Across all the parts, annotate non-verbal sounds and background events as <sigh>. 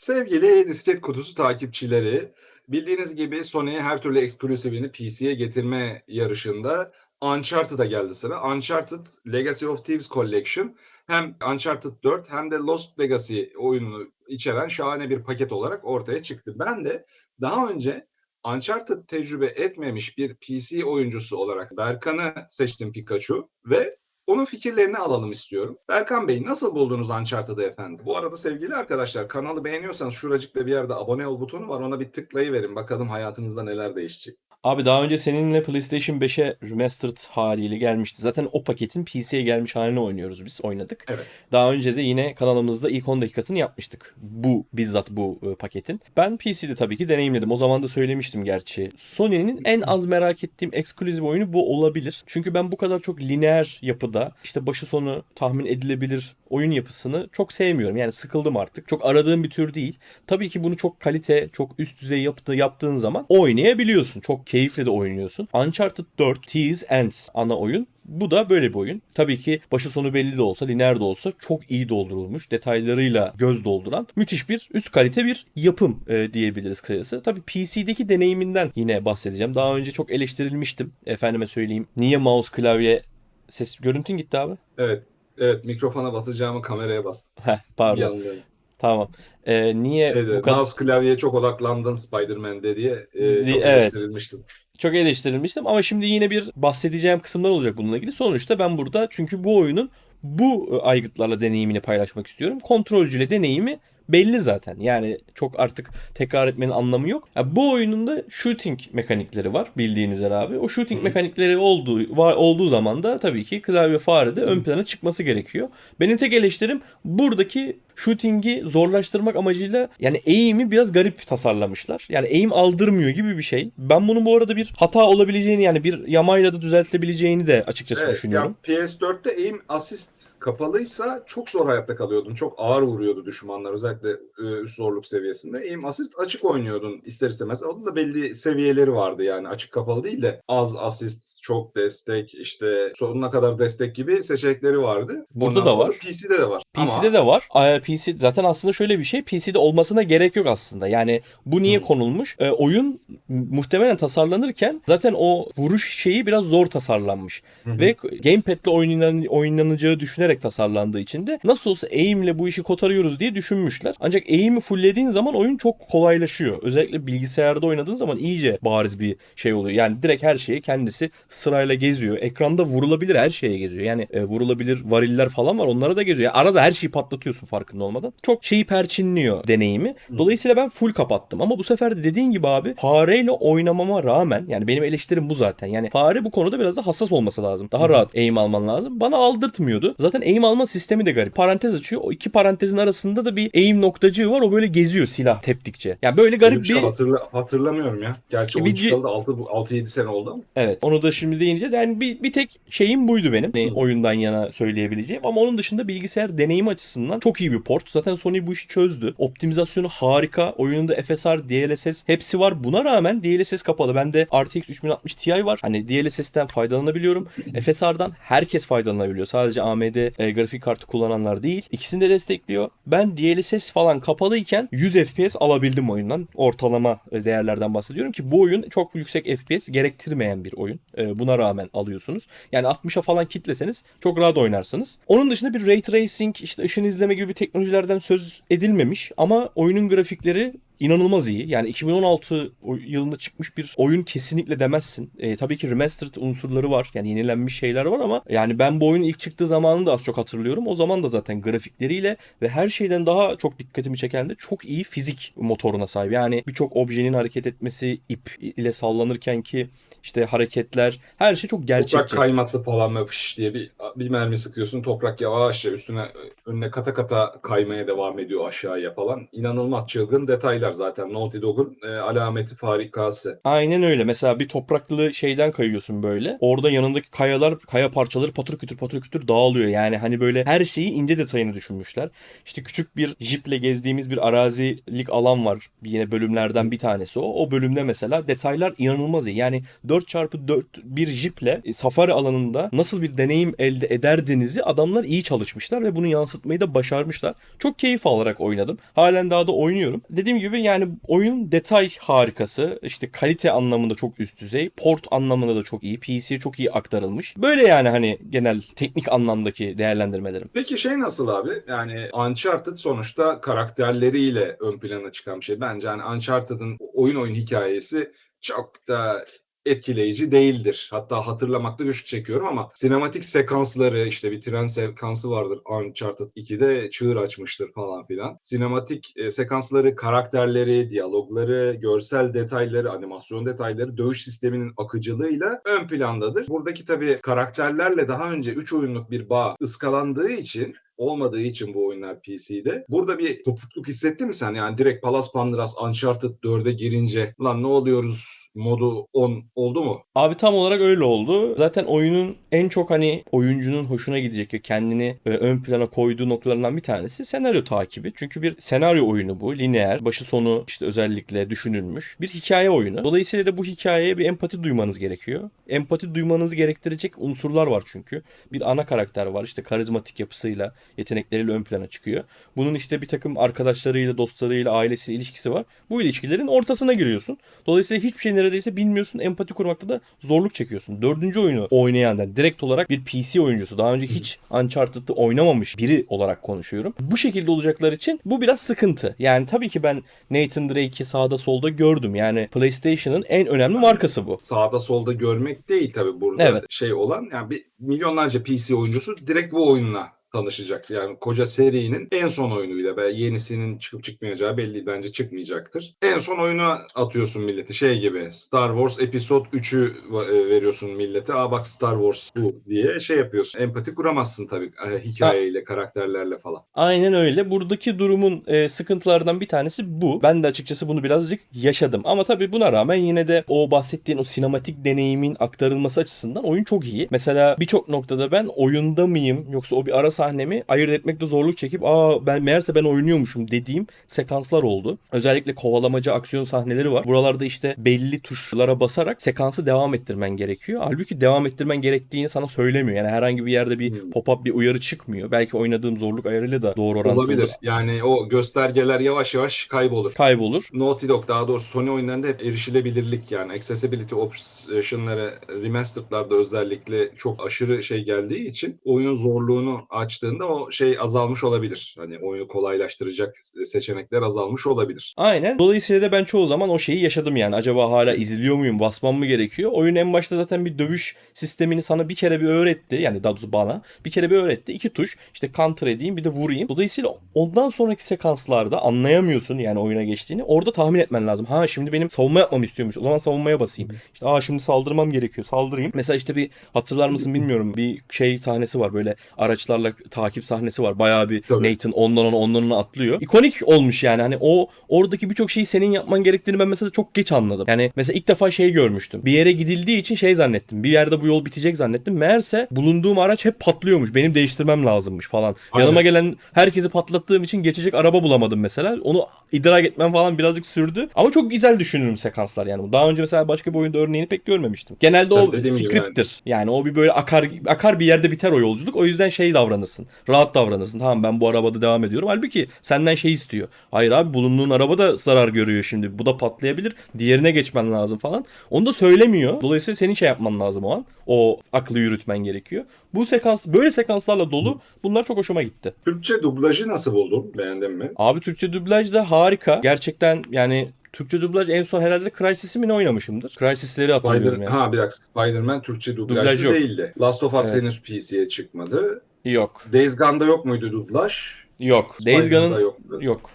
Sevgili disket kutusu takipçileri, bildiğiniz gibi Sony her türlü eksklusivini PC'ye getirme yarışında Uncharted'a geldi sıra. Uncharted Legacy of Thieves Collection hem Uncharted 4 hem de Lost Legacy oyununu içeren şahane bir paket olarak ortaya çıktı. Ben de daha önce Uncharted tecrübe etmemiş bir PC oyuncusu olarak Berkan'ı seçtim Pikachu ve onun fikirlerini alalım istiyorum. Berkan Bey nasıl buldunuz Uncharted'ı efendim? Bu arada sevgili arkadaşlar kanalı beğeniyorsanız şuracıkta bir yerde abone ol butonu var. Ona bir tıklayıverin. Bakalım hayatınızda neler değişecek. Abi daha önce seninle PlayStation 5'e remastered haliyle gelmişti. Zaten o paketin PC'ye gelmiş halini oynuyoruz biz. Oynadık. Evet. Daha önce de yine kanalımızda ilk 10 dakikasını yapmıştık. Bu bizzat bu e, paketin. Ben PC'de tabii ki deneyimledim. O zaman da söylemiştim gerçi. Sony'nin en az merak ettiğim eksklusif oyunu bu olabilir. Çünkü ben bu kadar çok lineer yapıda işte başı sonu tahmin edilebilir oyun yapısını çok sevmiyorum. Yani sıkıldım artık. Çok aradığım bir tür değil. Tabii ki bunu çok kalite, çok üst düzey yaptığı yaptığın zaman oynayabiliyorsun. Çok keyifle de oynuyorsun. Uncharted 4 Thieves End ana oyun. Bu da böyle bir oyun. Tabii ki başı sonu belli de olsa, lineer de olsa çok iyi doldurulmuş, detaylarıyla göz dolduran müthiş bir üst kalite bir yapım e, diyebiliriz kısacası. Tabii PC'deki deneyiminden yine bahsedeceğim. Daha önce çok eleştirilmiştim. Efendime söyleyeyim. Niye mouse klavye ses görüntün gitti abi? Evet. Evet mikrofona basacağımı kameraya bastım. Heh, pardon. Yanlıyorum. Tamam. E, niye Şeyde, bu kadar mouse klavyeye çok odaklandın Spider-Man'de diye e, çok evet. eleştirilmiştin. çok eleştirilmiştim ama şimdi yine bir bahsedeceğim kısımlar olacak bununla ilgili. Sonuçta ben burada çünkü bu oyunun bu e, aygıtlarla deneyimini paylaşmak istiyorum. Kontrolcüyle deneyimi belli zaten. Yani çok artık tekrar etmenin anlamı yok. Ya bu oyunun da shooting mekanikleri var bildiğiniz üzere abi. O shooting hı. mekanikleri olduğu var, olduğu zaman da tabii ki klavye fare de ön plana çıkması gerekiyor. Benim tek eleştirim buradaki shooting'i zorlaştırmak amacıyla yani aim'i biraz garip tasarlamışlar. Yani aim aldırmıyor gibi bir şey. Ben bunun bu arada bir hata olabileceğini yani bir yamayla da düzeltilebileceğini de açıkçası Evet, düşünüyorum. ya PS4'te aim assist kapalıysa çok zor hayatta kalıyordun. Çok ağır vuruyordu düşmanlar özellikle e, üst zorluk seviyesinde. Aim assist açık oynuyordun ister istemez. Onun da belli seviyeleri vardı yani açık kapalı değil de az assist, çok destek, işte sonuna kadar destek gibi seçenekleri vardı. Burada Ondan da var. PC'de de var. PC'de Ama de var. PC zaten aslında şöyle bir şey. PC'de olmasına gerek yok aslında. Yani bu niye Hı. konulmuş? Ee, oyun muhtemelen tasarlanırken zaten o vuruş şeyi biraz zor tasarlanmış. Hı hı. Ve gamepad'le oynanan, oynanacağı düşünerek tasarlandığı için de nasıl olsa aim'le bu işi kotarıyoruz diye düşünmüşler. Ancak aim'i fulllediğin zaman oyun çok kolaylaşıyor. Özellikle bilgisayarda oynadığın zaman iyice bariz bir şey oluyor. Yani direkt her şeyi kendisi sırayla geziyor. Ekranda vurulabilir her şeye geziyor. Yani e, vurulabilir variller falan var onlara da geziyor. Yani arada her şeyi patlatıyorsun farkında olmadan. Çok şeyi perçinliyor deneyimi. Dolayısıyla ben full kapattım. Ama bu sefer de dediğin gibi abi fareyle oynamama rağmen yani benim eleştirim bu zaten. Yani fare bu konuda biraz da hassas olması lazım. Daha rahat aim alman lazım. Bana aldırtmıyordu. Zaten aim alma sistemi de garip. Parantez açıyor. O iki parantezin arasında da bir aim noktacığı var. O böyle geziyor silah teptikçe. Yani böyle garip bir şey bir hatırla, hatırlamıyorum ya. Gerçi E, video- çıkalı da 6-7 sene oldu ama. Evet onu da şimdi değineceğiz. Yani bir, bir tek şeyim buydu benim. Ne, oyundan yana söyleyebileceğim. Ama onun dışında bilgisayar deneyimi açısından çok iyi bir port. Zaten Sony bu işi çözdü. Optimizasyonu harika. Oyununda FSR, DLSS hepsi var. Buna rağmen DLSS kapalı. Bende RTX 3060 Ti var. Hani DLSS'ten faydalanabiliyorum. FSR'dan herkes faydalanabiliyor. Sadece AMD e, grafik kartı kullananlar değil. İkisini de destekliyor. Ben DLSS falan kapalıyken 100 FPS alabildim oyundan. Ortalama e, değerlerden bahsediyorum ki bu oyun çok yüksek FPS gerektirmeyen bir oyun. E, Buna rağmen alıyorsunuz. Yani 60'a falan kitleseniz çok rahat oynarsınız. Onun dışında bir ray tracing, işte ışın izleme gibi teknolojilerden söz edilmemiş ama oyunun grafikleri inanılmaz iyi. Yani 2016 o- yılında çıkmış bir oyun kesinlikle demezsin. E, tabii ki remastered unsurları var. Yani yenilenmiş şeyler var ama yani ben bu oyunun ilk çıktığı zamanını da az çok hatırlıyorum. O zaman da zaten grafikleriyle ve her şeyden daha çok dikkatimi çeken de çok iyi fizik motoruna sahip. Yani birçok objenin hareket etmesi, ip ile sallanırken ki işte hareketler her şey çok Toprak gerçekçi. kayması falan fış diye bir, bir mermi sıkıyorsun. Toprak yavaşça üstüne önüne kata kata kaymaya devam ediyor aşağıya falan. İnanılmaz çılgın detaylar. zaten. Naughty Dog'un e, alameti farikası. Aynen öyle. Mesela bir topraklı şeyden kayıyorsun böyle. Orada yanındaki kayalar, kaya parçaları patır kütür patır kütür dağılıyor. Yani hani böyle her şeyi ince detayını düşünmüşler. İşte küçük bir jiple gezdiğimiz bir arazilik alan var. Yine bölümlerden bir tanesi o. O bölümde mesela detaylar inanılmaz iyi. Yani 4x4 bir jiple e, safari alanında nasıl bir deneyim elde ederdinizi adamlar iyi çalışmışlar ve bunu yansıtmayı da başarmışlar. Çok keyif alarak oynadım. Halen daha da oynuyorum. Dediğim gibi yani oyun detay harikası. İşte kalite anlamında çok üst düzey. Port anlamında da çok iyi. PC'ye çok iyi aktarılmış. Böyle yani hani genel teknik anlamdaki değerlendirmelerim. Peki şey nasıl abi? Yani Uncharted sonuçta karakterleriyle ön plana çıkan bir şey. Bence hani Uncharted'ın oyun oyun hikayesi çok da etkileyici değildir. Hatta hatırlamakta güçlük çekiyorum ama sinematik sekansları işte bir tren sekansı vardır Uncharted 2'de çığır açmıştır falan filan. Sinematik e, sekansları, karakterleri, diyalogları, görsel detayları, animasyon detayları, dövüş sisteminin akıcılığıyla ön plandadır. Buradaki tabii karakterlerle daha önce 3 oyunluk bir bağ ıskalandığı için olmadığı için bu oyunlar PC'de. Burada bir kopukluk hissettin mi sen? Yani direkt Palas Pandras Uncharted 4'e girince lan ne oluyoruz modu 10 oldu mu? Abi tam olarak öyle oldu. Zaten oyunun en çok hani oyuncunun hoşuna gidecek ve kendini e, ön plana koyduğu noktalarından bir tanesi senaryo takibi. Çünkü bir senaryo oyunu bu. Lineer, başı sonu işte özellikle düşünülmüş bir hikaye oyunu. Dolayısıyla da bu hikayeye bir empati duymanız gerekiyor. Empati duymanızı gerektirecek unsurlar var çünkü. Bir ana karakter var işte karizmatik yapısıyla, yetenekleriyle ön plana çıkıyor. Bunun işte bir takım arkadaşlarıyla, dostlarıyla, ailesiyle ilişkisi var. Bu ilişkilerin ortasına giriyorsun. Dolayısıyla hiçbir şey neredeyse bilmiyorsun. Empati kurmakta da zorluk çekiyorsun. Dördüncü oyunu oynayan yani direkt olarak bir PC oyuncusu. Daha önce hiç Uncharted'ı oynamamış biri olarak konuşuyorum. Bu şekilde olacaklar için bu biraz sıkıntı. Yani tabii ki ben Nathan Drake'i sağda solda gördüm. Yani PlayStation'ın en önemli markası bu. Sağda solda görmek değil tabii burada Evet. şey olan. Yani bir milyonlarca PC oyuncusu direkt bu oyunla tanışacak. Yani koca serinin en son oyunuyla ve yenisinin çıkıp çıkmayacağı belli. Bence çıkmayacaktır. En son oyunu atıyorsun milleti. Şey gibi Star Wars Episode 3'ü e, veriyorsun millete. Aa bak Star Wars bu diye şey yapıyorsun. Empati kuramazsın tabii e, hikayeyle, karakterlerle falan. Aynen öyle. Buradaki durumun e, sıkıntılardan bir tanesi bu. Ben de açıkçası bunu birazcık yaşadım. Ama tabii buna rağmen yine de o bahsettiğin o sinematik deneyimin aktarılması açısından oyun çok iyi. Mesela birçok noktada ben oyunda mıyım yoksa o bir ara sahnemi ayırt etmekte zorluk çekip aa ben meğerse ben oynuyormuşum dediğim sekanslar oldu. Özellikle kovalamaca aksiyon sahneleri var. Buralarda işte belli tuşlara basarak sekansı devam ettirmen gerekiyor. Halbuki devam ettirmen gerektiğini sana söylemiyor. Yani herhangi bir yerde bir Hmm. pop-up bir uyarı çıkmıyor. Belki oynadığım zorluk ayarıyla da doğru orantılı Olabilir. Yani o göstergeler yavaş yavaş kaybolur. kaybolur. Naughty Dog daha doğrusu Sony oyunlarında hep erişilebilirlik yani accessibility option'ları remastered'larda özellikle çok aşırı şey geldiği için oyunun zorluğunu açtığında o şey azalmış olabilir. Hani oyunu kolaylaştıracak seçenekler azalmış olabilir. Aynen. Dolayısıyla da ben çoğu zaman o şeyi yaşadım yani. Acaba hala izliyor muyum? Basmam mı gerekiyor? Oyun en başta zaten bir dövüş sistemini sana bir kere bir öğretti. Yani daha doğrusu bana. Bir kere bir öğretti. İki tuş. İşte counter edeyim bir de vurayım. Dolayısıyla ondan sonraki sekanslarda anlayamıyorsun yani oyuna geçtiğini. Orada tahmin etmen lazım. Ha şimdi benim savunma yapmamı istiyormuş. O zaman savunmaya basayım. İşte aa şimdi saldırmam gerekiyor. Saldırayım. Mesela işte bir hatırlar mısın bilmiyorum. Bir şey sahnesi var böyle araçlarla takip sahnesi var. Bayağı bir Tabii. Nathan ondan ona ondan ona atlıyor. İkonik olmuş yani. Hani o oradaki birçok şeyi senin yapman gerektiğini ben mesela çok geç anladım. Yani mesela ilk defa şey görmüştüm. Bir yere gidildiği için şey zannettim. Bir yerde bu yol bitecek zannettim. Meğerse bulunduğum araç hep patlıyormuş. Benim değiştirmem lazımmış falan. Aynen. Yanıma gelen herkesi patlattığım için geçecek araba bulamadım mesela. Onu idrak etmem falan birazcık sürdü. Ama çok güzel düşünülmüş sekanslar yani. Daha önce mesela başka bir oyunda örneğini pek görmemiştim. Genelde o script'tir. Yani o bir böyle akar akar bir yerde biter o yolculuk. O yüzden şey davranırsın. Rahat davranırsın. Tamam ben bu arabada devam ediyorum. Halbuki senden şey istiyor. Hayır abi bulunduğun araba da zarar görüyor şimdi. Bu da patlayabilir. Diğerine geçmen lazım falan. Onu da söylemiyor. Dolayısıyla senin şey yapman lazım o an. O aklı yürütmen gerekiyor. Bu sekans böyle sekanslarla dolu. Bunlar çok hoşuma gitti. Türkçe dublajı nasıl buldun? Beğendin mi? Abi Türkçe dublaj da harika. Gerçekten yani Türkçe dublaj en son herhalde Crysis'i mi ne oynamışımdır? Crysis'leri hatırlıyorum Spider, yani. Ha bir dakika Spider-Man Türkçe dublajlı Dublaj yok. değildi. Last of Us Evet. henüz PC'ye çıkmadı. Yok. Days Gone'da yok muydu dublaj? Yok. Days Gone'ın yoktu. yok.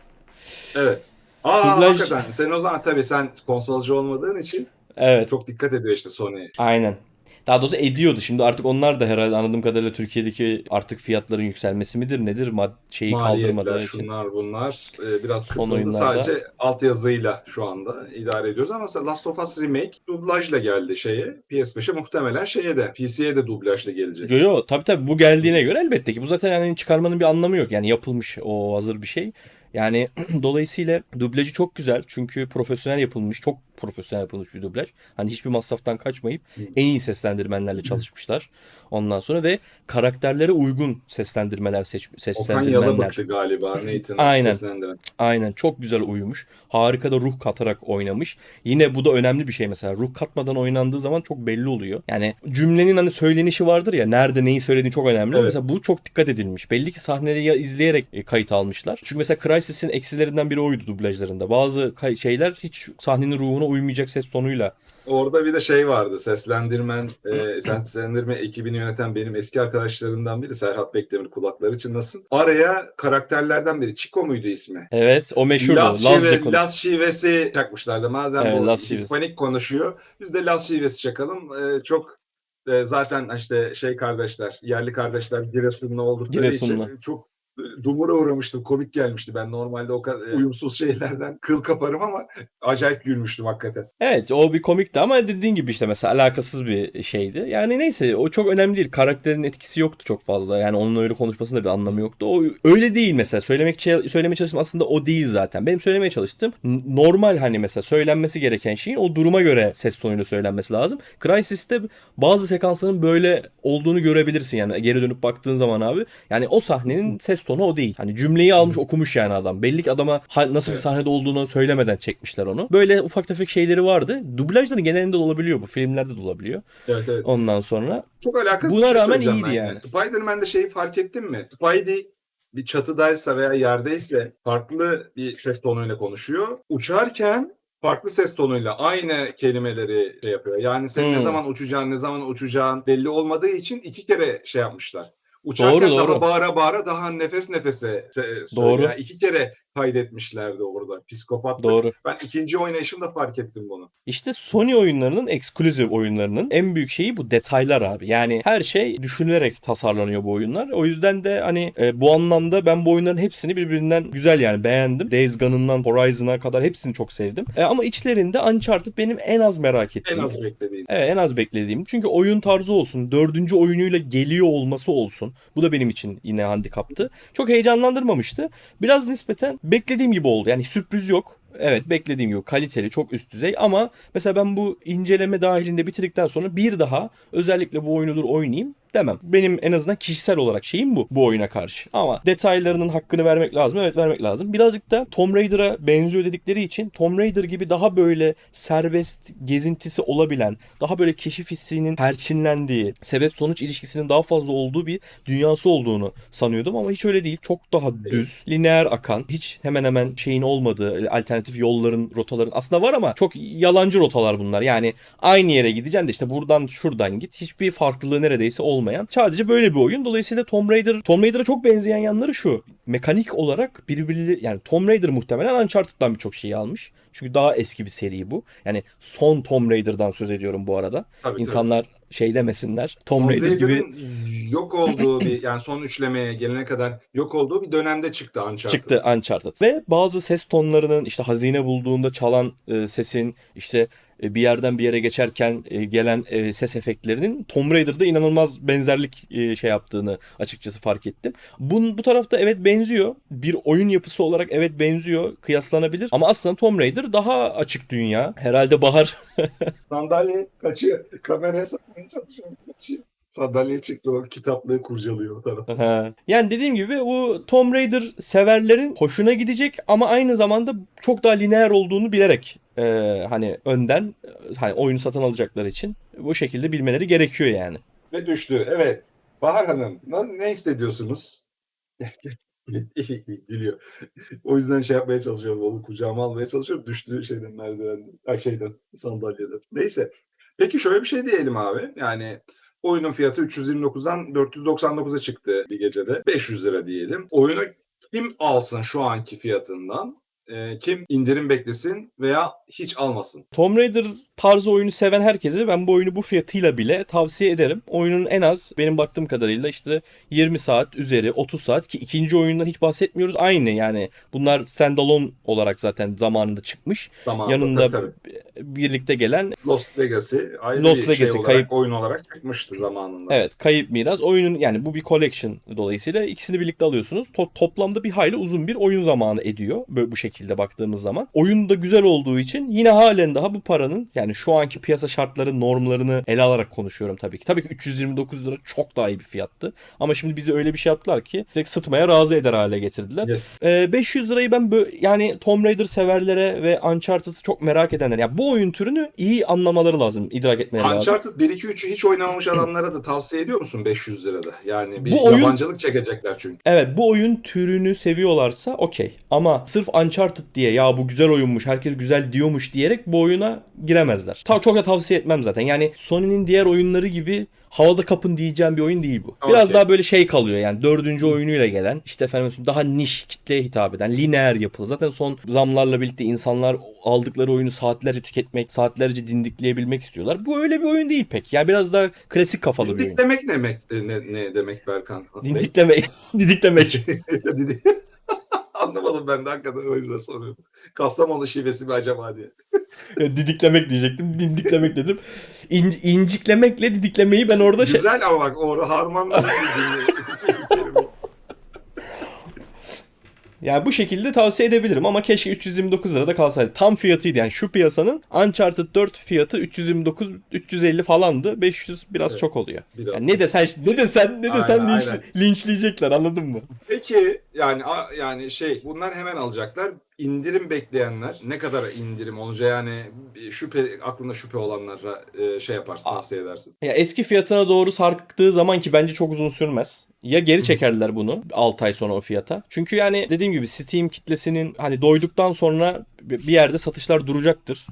Evet. Aa Dublaj- hakikaten. Sen o zaman tabii sen konsolcu olmadığın için Evet. çok dikkat ediyor işte Sony. Aynen. Daha doğrusu ediyordu. Şimdi artık onlar da herhalde anladığım kadarıyla Türkiye'deki artık fiyatların yükselmesi midir nedir? Mad şeyi kaldırmadığı için. şunlar bunlar e, biraz Son kısıldı. oyunlarda. Sadece altyazıyla şu anda idare ediyoruz ama mesela Last of Us Remake dublajla geldi şeye. PS5'e muhtemelen şeye de PC'ye de dublajla gelecek. Yo yo tabii tabii bu geldiğine göre elbette ki bu zaten yani çıkarmanın bir anlamı yok. Yani yapılmış o hazır bir şey. Yani <clears throat> dolayısıyla dublajı çok güzel çünkü profesyonel yapılmış, çok profesyonel yapılmış bir dublaj. Hani hiçbir masraftan kaçmayıp en iyi seslendirmenlerle çalışmışlar. Ondan sonra ve karakterlere uygun seslendirmeler seç Okan seslendirmenler. Yalabık'tı galiba Nathan'ı Aynen. seslendiren. Aynen çok güzel uyumuş. Harika da ruh katarak oynamış. Yine bu da önemli bir şey mesela. Ruh katmadan oynandığı zaman çok belli oluyor. Yani cümlenin hani söylenişi vardır ya nerede neyi söylediği çok önemli. Evet. Mesela bu çok dikkat edilmiş. Belli ki sahneleri ya izleyerek e, kayıt almışlar. Çünkü mesela Crysis'in eksilerinden biri oydu dublajlarında. Bazı şeyler hiç sahnenin ruhuna uymayacak ses tonuyla. Orada bir de şey vardı. Seslendirmen, e, seslendirme ekibini yöneten benim eski arkadaşlarımdan biri Serhat Bekdemir kulakları çınlasın. Araya karakterlerden biri. Chico muydu ismi? Evet o meşhur Las, Lazca şive. Las şivesi çakmışlardı. Madem Evet, bu Las şivesi. Hispanik konuşuyor. Biz de Las şivesi çakalım. Ee, çok e, zaten işte şey kardeşler, yerli kardeşler Giresunlu oldukları Giresunlu. için çok e, dumura uğramıştım. Komik gelmişti. Ben normalde o kadar e, uyumsuz şeylerden kıl kaparım ama acayip gülmüştüm hakikaten. Evet o bir komikti ama dediğin gibi işte mesela alakasız bir şeydi. Yani neyse o çok önemli değil. Karakterin etkisi yoktu çok fazla. Yani onun öyle konuşmasında bir anlamı yoktu. O öyle değil mesela. Söylemek söylemeye çalıştığım aslında o değil zaten. Benim söylemeye çalıştığım normal hani mesela söylenmesi gereken şeyin o duruma göre ses tonuyla söylenmesi lazım. Crysis'te bazı sekansların böyle olduğunu görebilirsin yani geri dönüp baktığın zaman abi. Yani o sahnenin ses tonu o değil. Hani cümleyi almış okumuş yani adam. Belli ki adama nasıl bir sahnede olduğunu söylemeden çekmişler onu. Böyle ufak tefek şeyleri vardı. Dublajların genelinde de olabiliyor bu. Filmlerde de olabiliyor. Evet evet. Ondan sonra Çok alakasız Buna şey rağmen iyiydi ben yani. Spider-Man'de şeyi fark ettin mi? Spidey bir çatıdaysa veya yerdeyse farklı bir ses tonuyla konuşuyor. Uçarken farklı ses tonuyla aynı kelimeleri şey yapıyor. Yani sen ne Hmm. zaman uçacağın, ne zaman uçacağın belli olmadığı için iki kere şey yapmışlar. Uçarken Doğru, daha doğru. bağıra bağıra daha nefes nefese. Doğru. Yani iki kere kaydetmişlerdi orada. Psikopatlık. doğru. Ben ikinci oynayışımda fark ettim bunu. İşte Sony oyunlarının eksklusif oyunlarının en büyük şeyi bu detaylar abi. Yani her şey düşünülerek tasarlanıyor bu oyunlar. O yüzden de hani e, bu anlamda ben bu oyunların hepsini birbirinden güzel yani beğendim. Days Gone'ından Horizon'a kadar hepsini çok sevdim. E, ama içlerinde Uncharted benim en az merak ettiğim. En az beklediğim. Evet en az beklediğim. Çünkü oyun tarzı olsun, dördüncü oyunuyla geliyor olması olsun. Bu da benim için yine handikaptı. Çok heyecanlandırmamıştı. Biraz nispeten beklediğim gibi oldu. Yani sürpriz yok. Evet beklediğim gibi kaliteli, çok üst düzey ama mesela ben bu inceleme dahilinde bitirdikten sonra bir daha özellikle bu oyunudur oynayayım demem. Benim en azından kişisel olarak şeyim bu bu oyuna karşı. Ama detaylarının hakkını vermek lazım. Evet vermek lazım. Birazcık da Tomb Raider'a benziyor dedikleri için Tomb Raider gibi daha böyle serbest gezintisi olabilen, daha böyle keşif hissinin perçinlendiği, sebep sonuç ilişkisinin daha fazla olduğu bir dünyası olduğunu sanıyordum ama hiç öyle değil. Çok daha düz, lineer akan, hiç hemen hemen şeyin olmadığı alternatif yolların, rotaların aslında var ama çok yalancı rotalar bunlar. Yani aynı yere gideceksin de işte buradan şuradan git. Hiçbir farklılığı neredeyse olmayan. Sadece böyle bir oyun. Dolayısıyla Tomb Raider, Tomb Raider'a çok benzeyen yanları şu. Mekanik olarak birbiri yani Tomb Raider muhtemelen Uncharted'dan birçok şeyi almış. Çünkü daha eski bir seri bu. Yani son Tomb Raider'dan söz ediyorum bu arada. Tabii, İnsanlar şey demesinler. Tomb Tomb Raider gibi yok olduğu bir yani son üçlemeye gelene kadar yok olduğu bir dönemde çıktı Uncharted. çıktı Uncharted. Ve bazı ses tonlarının işte hazine bulduğunda çalan e, sesin işte e, bir yerden bir yere geçerken e, gelen e, ses efektlerinin Tomb Raider'da inanılmaz benzerlik e, şey yaptığını açıkçası fark ettim. Bu, bu tarafta evet benziyor. Bir oyun yapısı olarak evet benziyor. Kıyaslanabilir. Ama aslında Tomb Raider daha açık dünya. Herhalde Bahar <laughs> Sandalye kaçıyor. Kameraya saklayın çalışıyor. Kaçıyor. Sandalyeye çıktı o kitaplığı kurcalıyor o tarafta. Yani dediğim gibi bu Tomb Raider severlerin hoşuna gidecek ama aynı zamanda çok daha lineer olduğunu bilerek e, hani önden e, hani oyunu satın alacaklar için bu şekilde bilmeleri gerekiyor yani. Ve düştü. Evet. Bahar Hanım ne, hissediyorsunuz? <laughs> Gülüyor. O yüzden şey yapmaya çalışıyorum. Onu kucağıma almaya çalışıyorum. Düştüğü şeyden merdivenden. Şeyden sandalyeden. Neyse. Peki şöyle bir şey diyelim abi. Yani oyunun fiyatı 329'dan 499'a çıktı bir gecede. 500 lira diyelim. Oyunu kim alsın şu anki fiyatından? E, kim indirim beklesin veya hiç almasın? Tomb Raider tarzı oyunu seven herkese ben bu oyunu bu fiyatıyla bile tavsiye ederim. Oyunun en az benim baktığım kadarıyla işte 20 saat üzeri 30 saat ki ikinci oyundan hiç bahsetmiyoruz. Aynı yani bunlar standalone olarak zaten zamanında çıkmış. Zamanında Yanında tabii, birlikte gelen Lost Legacy ayrı Lost bir şey Legacy, olarak, kayıp- oyun olarak çıkmıştı zamanında. Evet kayıp miras oyunun yani bu bir collection dolayısıyla ikisini birlikte alıyorsunuz. To- toplamda bir hayli uzun bir oyun zamanı ediyor böyle bu şekilde baktığımız zaman. Oyun da güzel olduğu için yine halen daha bu paranın yani şu anki piyasa şartları normlarını ele alarak konuşuyorum tabii ki. Tabii ki 329 lira çok daha iyi bir fiyattı. Ama şimdi bize öyle bir şey yaptılar ki direkt sıtmaya razı eder hale getirdiler. Yes. Ee, 500 lirayı ben yani Tomb Raider severlere ve Uncharted'ı çok merak edenler. Yani bu oyun türünü iyi anlamaları lazım, idrak etmeleri lazım. Uncharted 1 2 3'ü hiç oynamamış adamlara da tavsiye ediyor musun 500 lirada? Yani bir Bu oyun- yabancılık çekecekler çünkü. Evet bu oyun türünü seviyorlarsa okey. Ama sırf Uncharted diye ya bu güzel oyunmuş herkes güzel diyormuş diyerek bu oyuna giremezler. Ta çok da tavsiye etmem zaten. Yani Sony'nin diğer oyunları gibi havada kapın diyeceğim bir oyun değil bu. Biraz Okey. daha böyle şey kalıyor yani dördüncü oyunuyla gelen işte efendim daha niş kitleye hitap eden lineer yapılı. Zaten son zamlarla birlikte insanlar aldıkları oyunu saatlerce tüketmek, saatlerce dindikleyebilmek istiyorlar. Bu öyle bir oyun değil pek. Yani biraz daha klasik kafalı bir oyun. Dindik demek ne demek, ne, ne demek Berkan? Dindikleme, <laughs> didiklemek. <laughs> Anlamadım ben de hakikaten o yüzden soruyorum. Kastamonu şivesi mi acaba diye. <laughs> Ya didiklemek diyecektim. Dindiklemek dedim. İn, inciklemekle didiklemeyi ben orada şey... Güzel ama bak o harmanla <laughs> <laughs> Yani bu şekilde tavsiye edebilirim ama keşke 329 lirada kalsaydı. Tam fiyatıydı yani şu piyasanın Uncharted 4 fiyatı 329 350 falandı. 500 biraz Evet. çok oluyor. Biraz. Yani ne desen ne desen ne desen Aynen, linç- aynen. linçleyecekler anladın mı? Peki yani yani şey bunlar hemen alacaklar. İndirim bekleyenler ne kadar indirim olacağı yani şüphe aklında şüphe olanlara e, şey yaparsın tavsiye edersin. Ya eski fiyatına doğru sarktığı zaman ki bence çok uzun sürmez. Ya geri çekerler bunu 6 ay sonra o fiyata. Çünkü yani dediğim gibi Steam kitlesinin hani doyduktan sonra bir yerde satışlar duracaktır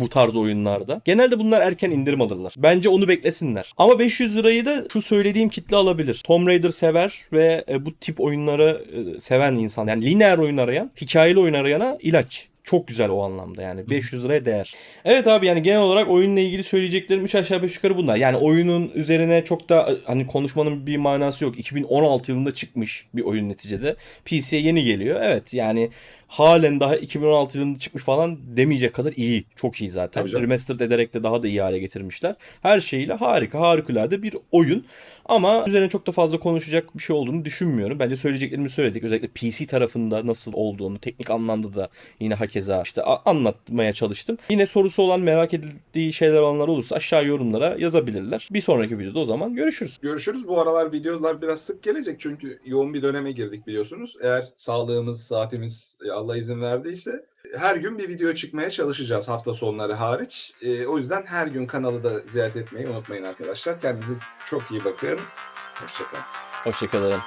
bu tarz oyunlarda. Genelde bunlar erken indirim alırlar. Bence onu beklesinler. Ama 500 lirayı da şu söylediğim kitle alabilir. Tomb Raider sever ve e, bu tip oyunları e, seven insan. Yani lineer oyun arayan, hikayeli oyun arayana ilaç. Çok güzel o anlamda yani 500 liraya değer. Evet abi yani genel olarak oyunla ilgili söyleyeceklerim 3 aşağı 5 yukarı bunlar. Yani oyunun üzerine çok da e, hani konuşmanın bir manası yok. 2016 yılında çıkmış bir oyun neticede. PC'ye yeni geliyor. Evet yani halen daha 2016 yılında çıkmış falan demeyecek kadar iyi. Çok iyi zaten. Remastered ederek de daha da iyi hale getirmişler. Her şeyiyle harika, harikulade bir oyun. Ama üzerine çok da fazla konuşacak bir şey olduğunu düşünmüyorum. Bence söyleyeceklerimi söyledik. Özellikle PC tarafında nasıl olduğunu, teknik anlamda da yine hakeza işte anlatmaya çalıştım. Yine sorusu olan, merak edildiği şeyler olanlar olursa aşağı yorumlara yazabilirler. Bir sonraki videoda o zaman görüşürüz. Görüşürüz. Bu aralar videolar biraz sık gelecek çünkü yoğun bir döneme girdik biliyorsunuz. Eğer sağlığımız, saatimiz e, Allah izin verdiyse her gün bir video çıkmaya çalışacağız hafta sonları hariç. E, o yüzden her gün kanalı da ziyaret etmeyi unutmayın arkadaşlar. Kendinize çok iyi bakın. Hoşçakalın. Hoşçakalın.